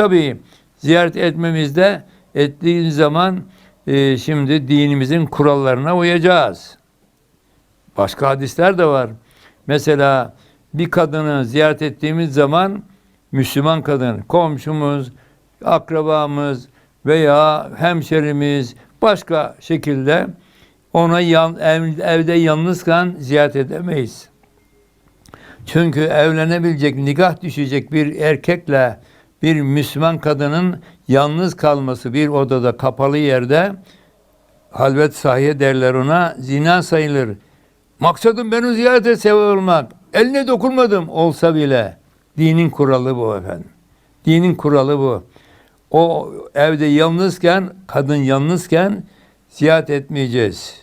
Tabii ziyaret etmemizde ettiğin zaman e, şimdi dinimizin kurallarına uyacağız. Başka hadisler de var. Mesela bir kadını ziyaret ettiğimiz zaman Müslüman kadın, komşumuz, akrabamız veya hemşerimiz başka şekilde ona yan, ev- evde yalnızken ziyaret edemeyiz. Çünkü evlenebilecek, nikah düşecek bir erkekle bir Müslüman kadının yalnız kalması bir odada kapalı yerde halvet sahiye derler ona zina sayılır. Maksadım beni ziyarete sevap olmak. Eline dokunmadım olsa bile. Dinin kuralı bu efendim. Dinin kuralı bu. O evde yalnızken, kadın yalnızken ziyaret etmeyeceğiz.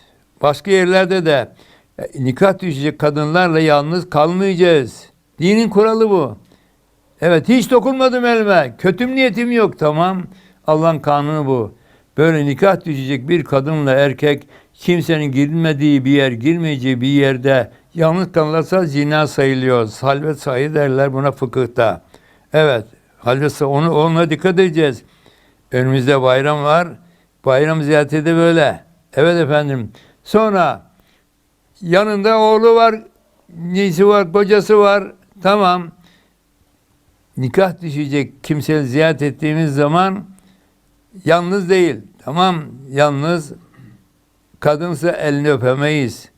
Başka yerlerde de e, nikah düşecek kadınlarla yalnız kalmayacağız. Dinin kuralı bu. Evet hiç dokunmadım elime. Kötüm niyetim yok tamam. Allah'ın kanunu bu. Böyle nikah düşecek bir kadınla erkek kimsenin girmediği bir yer, girmeyeceği bir yerde yalnız kalırsa zina sayılıyor. Halvet sayı derler buna fıkıhta. Evet. Halvet onu ona dikkat edeceğiz. Önümüzde bayram var. Bayram ziyareti de böyle. Evet efendim. Sonra yanında oğlu var, neysi var, kocası var. Tamam nikah düşecek kimseyi ziyaret ettiğimiz zaman yalnız değil. Tamam yalnız kadınsa elini öpemeyiz.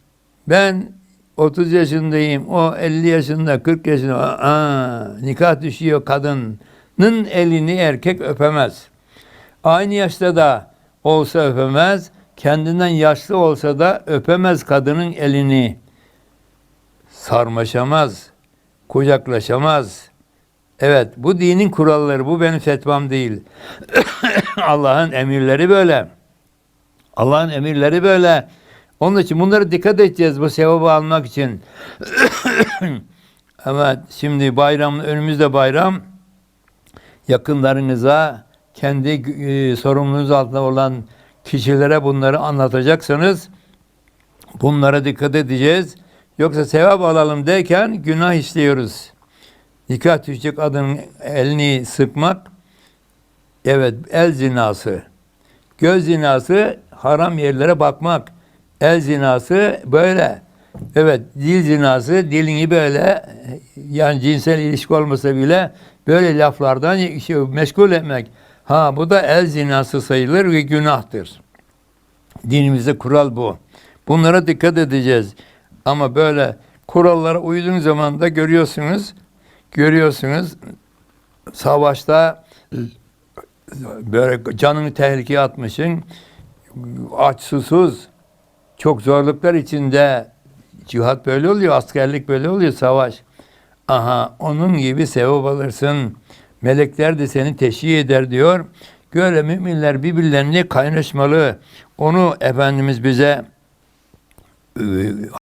Ben 30 yaşındayım. O 50 yaşında, 40 yaşında. Aa, nikah düşüyor kadının elini erkek öpemez. Aynı yaşta da olsa öpemez. Kendinden yaşlı olsa da öpemez kadının elini. Sarmaşamaz, kucaklaşamaz. Evet, bu dinin kuralları, bu benim fetvam değil. Allah'ın emirleri böyle. Allah'ın emirleri böyle. Onun için bunlara dikkat edeceğiz bu sevabı almak için. evet, şimdi bayram, önümüzde bayram. Yakınlarınıza, kendi e, sorumluluğunuz altında olan kişilere bunları anlatacaksınız. Bunlara dikkat edeceğiz. Yoksa sevap alalım derken günah işliyoruz. Nikah düşecek adının elini sıkmak, evet el zinası. Göz zinası haram yerlere bakmak. El zinası böyle. Evet dil zinası dilini böyle yani cinsel ilişki olmasa bile böyle laflardan şey, meşgul etmek. Ha bu da el zinası sayılır ve günahtır. Dinimizde kural bu. Bunlara dikkat edeceğiz. Ama böyle kurallara uyduğunuz zaman da görüyorsunuz görüyorsunuz savaşta böyle canını tehlikeye atmışsın aç susuz çok zorluklar içinde cihat böyle oluyor askerlik böyle oluyor savaş. Aha onun gibi sevap alırsın. Melekler de seni teşhir eder diyor. Böyle müminler birbirlerine kaynaşmalı. Onu Efendimiz bize